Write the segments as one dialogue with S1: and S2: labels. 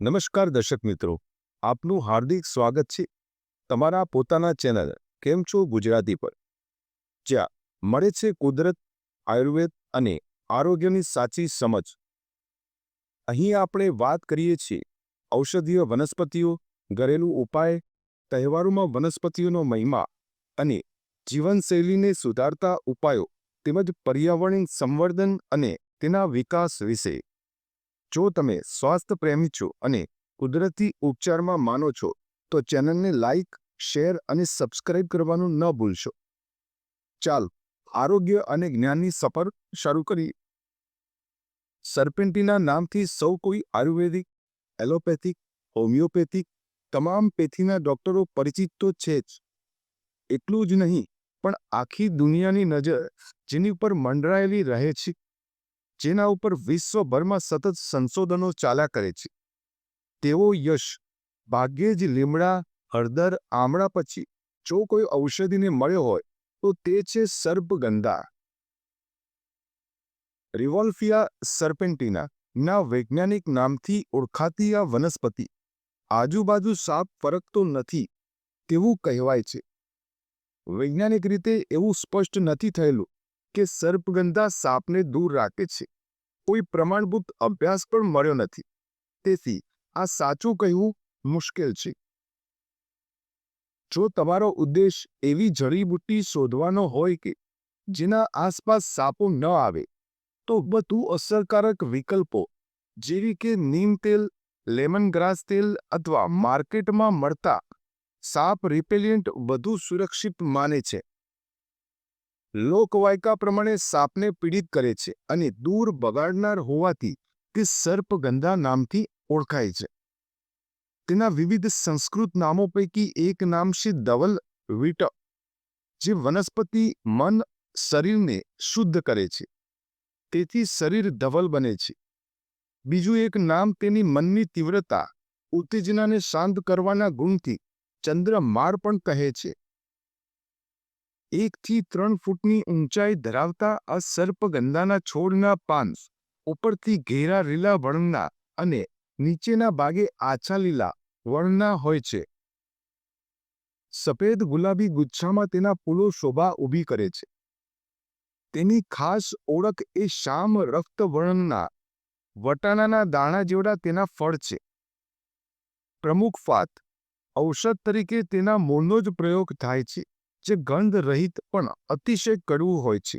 S1: નમસ્કાર દર્શક મિત્રો, આપનું હાર્દિક સ્વાગત છે તમારા પોતાના ચેનલ કેમ છો ગુજરાતી પર. જ્યાં મળે છે કુદરત, આયુર્વેદ અને આરોગ્યની સાચી સમજ. અહીં આપણે વાત કરીએ છીએ ઔષધીય વનસ્પતિઓ, ઘરેલું ઉપાય, તહેવારોમાં વનસ્પતિઓનો મહિમા અને જીવનશૈલીને સુધારતા ઉપાયો તેમજ પર્યાવરણ સંવર્ધન અને તેના વિકાસ વિશે. જો તમે સ્વાસ્થ્ય પ્રેમી છો અને કુદરતી ઉપચારમાં માનો છો, તો ચેનલને લાઈક, શેર અને સબસ્ક્રાઇબ કરવાનું ન ભૂલશો. ચાલ, આરોગ્ય અને જ્ઞાનની સફર શરૂ કરી સર્પેન્ટીના નામથી સૌ કોઈ આયુર્વેદિક, એલોપેથિક, હોમિયોપેથિક, તમામ પેથીના ડોક્ટરો પરિચિત તો છે જ. એટલું જ નહીં, પણ આખી દુનિયાની નજર જેની ઉપર મંડરાયેલી રહે છે. જેના ઉપર વિશ્વભરમાં સતત સંશોધનો ચાલ્યા કરે છે. તેવો યશ, ભાગ્યે જ લીમડા, હળદર, આમળા પછી જો કોઈ ઔષધિને મળ્યો હોય, તો તે છે સર્પગંધા. રિવોલ્ફિયા સર્પેન્ટિના ના વૈજ્ઞાનિક નામથી ઓળખાતી આ વનસ્પતિ આજુબાજુ સાપ ફરકતો નથી તેવું કહેવાય છે. વૈજ્ઞાનિક રીતે એવું સ્પષ્ટ નથી થયેલું કે સર્પગંધા સાપને દૂર રાખે છે. કોઈ પ્રમાણભૂત અભ્યાસ પણ મળ્યો નથી. તેથી આ સાચું કહેવું મુશ્કેલ છે. જો તમારો ઉદ્દેશ એવી જડીબુટ્ટી શોધવાનો હોય કે જેના આસપાસ સાપો ન આવે, તો વધુ અસરકારક વિકલ્પો જેવી કે નીમ તેલ લેમન ગ્રાસ તેલ અથવા માર્કેટમાં મળતા સાપ રિપેલિયન્ટ વધુ સુરક્ષિત માને છે. લોકવાયકા પ્રમાણે સાપને પીડિત કરે છે અને દૂર બગાડનાર હોવાથી તે સર્પગંધા નામથી ઓળખાય છે. તેના વિવિધ સંસ્કૃત નામો પૈકી એક નામ છે ધવલ વિટ, જે વનસ્પતિ મન શરીરને શુદ્ધ કરે છે. તેથી શરીર ધવલ બને છે. બીજું એક નામ તેની મનની તીવ્રતા, ઉત્તેજનાને શાંત કરવાના ગુણથી ચંદ્રમાર પણ કહે છે. એકથી ત્રણ ફૂટની ઊંચાઈ ધરાવતા આ સર્પગંધાના છોડના પાન ઉપરથી ઘેરા લીલા વર્ણના અને નીચેના ભાગે આછા લીલા વર્ણના હોય છે. સફેદ ગુલાબી ગુચ્છામાં તેના ફૂલો શોભા ઊભી કરે છે. તેની ખાસ ઓળખ એ શામ રક્ત વર્ણના વટાણાના દાણા જેવડા તેના ફળ છે. પ્રમુખ ફાત ઔષધ તરીકે તેના મૂળનો જ પ્રયોગ થાય છે. જે ગંધ રહિત પણ અતિશય કડવું હોય છે.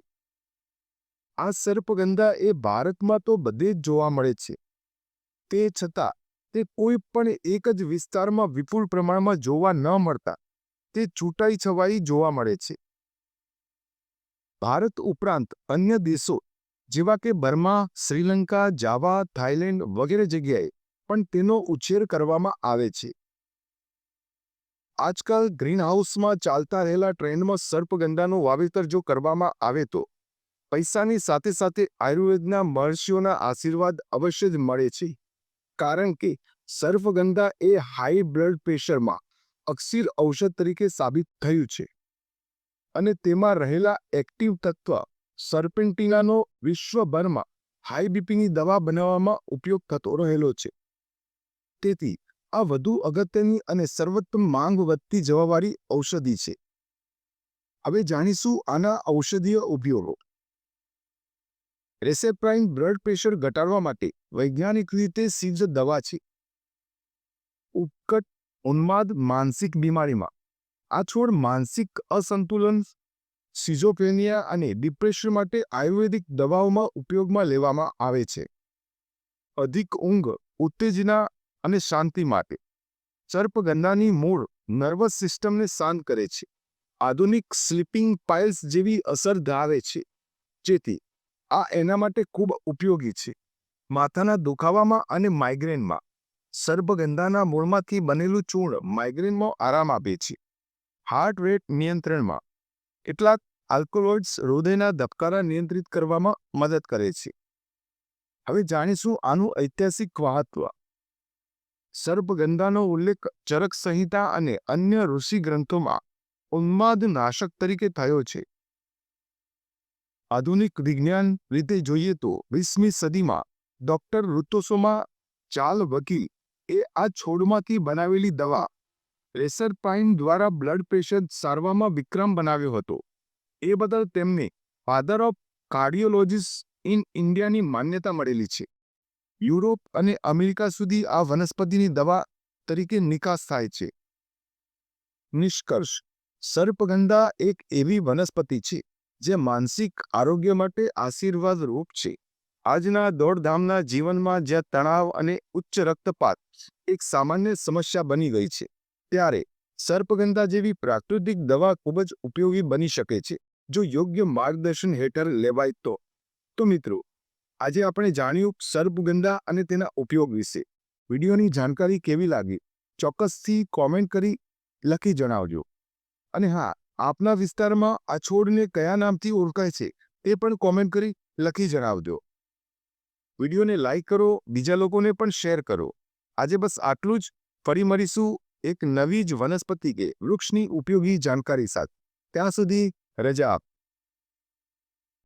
S1: આ સર્પગંધા એ ભારતમાં તો બધે જ જોવા મળે છે. તે છતાં, તે કોઈ પણ એક જ વિસ્તારમાં વિપુલ પ્રમાણમાં જોવા ન મળતા, તે છૂટાઈ છવાઈ જોવા મળે છે. ભારત ઉપરાંત અન્ય દેશો, જેવા કે બર્મા, શ્રીલંકા, જાવા, થાઇલેન્ડ વગેરે જગ્યાએ પણ તેનો ઉછેર કરવામાં આવે છે. આજકાલ ગ્રીનહાઉસમાં ચાલતા રહેલા ટ્રેન્ડમાં સર્પગંધાનું વાવેતર જો કરવામાં આવે તો પૈસાની સાથે સાથે આયુર્વેદના મહર્ષિઓના આશીર્વાદ અવશ્ય જ મળે છે. કારણ કે સર્પગંધા એ હાઈ બ્લડ પ્રેશરમાં અક્ષીર ઔષધ તરીકે સાબિત થયું છે. અને તેમાં રહેલા એક્ટિવ તત્વ સર્પેન્ટિનાનો વિશ્વભરમાં હાઈ બીપીની દવા બનાવવામાં ઉપયોગ થતો રહેલો છે. તેથી આ વધુ અગત્યની અને સર્વોત્તમ માંગ વધતી જવાવાળી ઔષધિ છે. હવે જાણીશું આના ઔષધીય ઉપયોગો. રેસેપ્રાઇન બ્લડ પ્રેશર ઘટાડવા માટે વૈજ્ઞાનિક રીતે સિદ્ધ દવા છે. ઉત્કટ ઉન્માદ માનસિક બીમારીમાં. આ છોડ માનસિક અસંતુલન, સિઝોફ્રેનિયા અને ડિપ્રેશન માટે આયુર્વેદિક દવાઓમાં ઉપયોગમાં લેવામાં આવે છે. અધિક ઊંઘ, ઉત્તેજના અને શાંતિ માટે. સર્પગંધાની મૂળ નર્વસ સિસ્ટમને શાંત કરે છે. આધુનિક સ્લીપિંગ પાઇલ્સ જેવી અસર ધરાવે છે. જેથી આ એના માટે ખૂબ ઉપયોગી છે. માથાના દુખાવામાં અને માઇગ્રેનમાં. સર્પગંધાના મૂળમાંથી બનેલું ચૂર્ણ માઇગ્રેનમાં આરામ આપે છે. હાર્ટ રેટ નિયંત્રણમાં. કેટલાક આલ્કોલોઇડ્સ હૃદયના ધબકારા નિયંત્રિત કરવામાં મદદ કરે છે. હવે જાણીશું આનું ઐતિહાસિક મહત્વ. સર્પગંધાનો ઉલ્લેખ ચરક સંહિતા અને અન્ય ઋષિ ગ્રંથોમાં ઉન્માદ નાશક તરીકે થયો છે. આધુનિક વિજ્ઞાન રીતે જોઈએ તો વીસમી સદીમાં ડોક્ટર ઋતુસોમાં ચાલ વકીલ એ આ છોડમાંથી બનાવેલી દવા રેસરપાઇન દ્વારા બ્લડ પ્રેશર સારવામાં વિક્રમ બનાવ્યો હતો. એ બદલ તેમને ફાધર ઓફ કાર્ડિયોલોજીસ્ટ ઇન ઇન્ડિયાની માન્યતા મળેલી છે. યુરોપ અને અમેરિકા સુધી આ વનસ્પતિની દવા તરીકે નિકાસ થાય છે. નિષ્કર્ષ, સર્પગંધા એક એવી વનસ્પતિ છે, જે માનસિક આરોગ્ય માટે આશીર્વાદ રૂપ છે. આજના દોડધામના જીવનમાં જ્યાં તણાવ અને ઉચ્ચ રક્તપાત એક સામાન્ય સમસ્યા બની ગઈ છે, ત્યારે સર્પગંધા જેવી પ્રાકૃતિક દવા ખૂબ જ ઉપયોગી બની શકે છે. જો યોગ્ય માર્ગદર્શન હેઠળ લેવાય તો. તો મિત્રો આજે આપણે જાણ્યું સર્પગંધા અને તેના ઉપયોગ વિશે. વિડીયોની જાણકારી કેવી લાગી? ચોક્કસથી કોમેન્ટ કરી લખી જણાવજો. અને હા, આપના વિસ્તારમાં આ છોડને કયા નામથી ઓળખાય છે તે પણ કોમેન્ટ કરી લખી જણાવજો. વિડીયોને લાઈક કરો, બીજા લોકોને પણ શેર કરો. આજે બસ આટલું જ. ફરી મળીશું એક નવી જ વનસ્પતિ કે વૃક્ષની ઉપયોગી જાણકારી સાથે. ત્યાં સુધી રજા આપ.